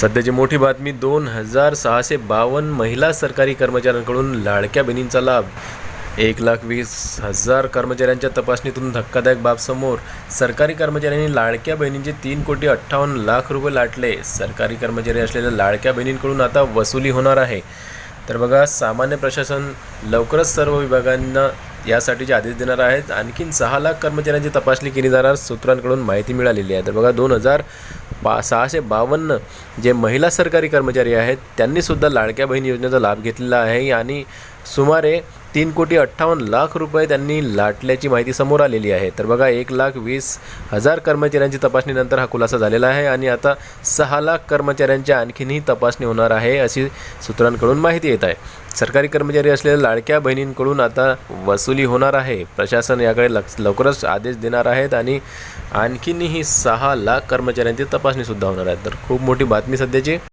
सध्याची मोठी बातमी दोन हजार सहाशे बावन्न महिला सरकारी कर्मचाऱ्यांकडून लाडक्या बहिणींचा लाभ. एक लाख वीस हजार कर्मचाऱ्यांच्या तपासणीतून धक्कादायक बाब समोर. सरकारी कर्मचाऱ्यांनी लाडक्या बहिणींचे तीन कोटी अठ्ठावन्न लाख रुपये लाटले. सरकारी कर्मचारी असलेल्या लाडक्या बहिणींकडून आता वसुली होणार आहे. तर बघा सामान्य प्रशासन लवकरच सर्व विभागांना यासाठीचे आदेश देणार आहेत. आणखीन सहा लाख कर्मचाऱ्यांची तपासणी केली जाणार सूत्रांकडून माहिती मिळालेली आहे. तर बघा दोन हजार बा सहाशे बावन्न जे महिला सरकारी कर्मचारी आहेत त्यांनीसुद्धा लाडक्या बहीण योजनेचा लाभ घेतलेला आहे. आणि सुमारे तीन कोटी अठ्ठावन्न लाख रुपये त्यांनी लाटल्याची माहिती समोर आलेली आहे. तर बघा एक लाख वीस हजार कर्मचाऱ्यांची तपासणीनंतर हा खुलासा झालेला आहे आणि आता सहा लाख कर्मचाऱ्यांची आणखीनही तपासणी होणार आहे अशी सूत्रांकडून माहिती येत आहे. सरकारी कर्मचारी असलेल्या लाडक्या बहिणींकडून आता वसुली होणार आहे. प्रशासन याकडे लक्ष लवकरच आदेश देणार आहेत आणि आणखीनही सहा लाख कर्मचाऱ्यांची तपासणीसुद्धा होणार आहे. तर खूप मोठी बातमी सध्याची.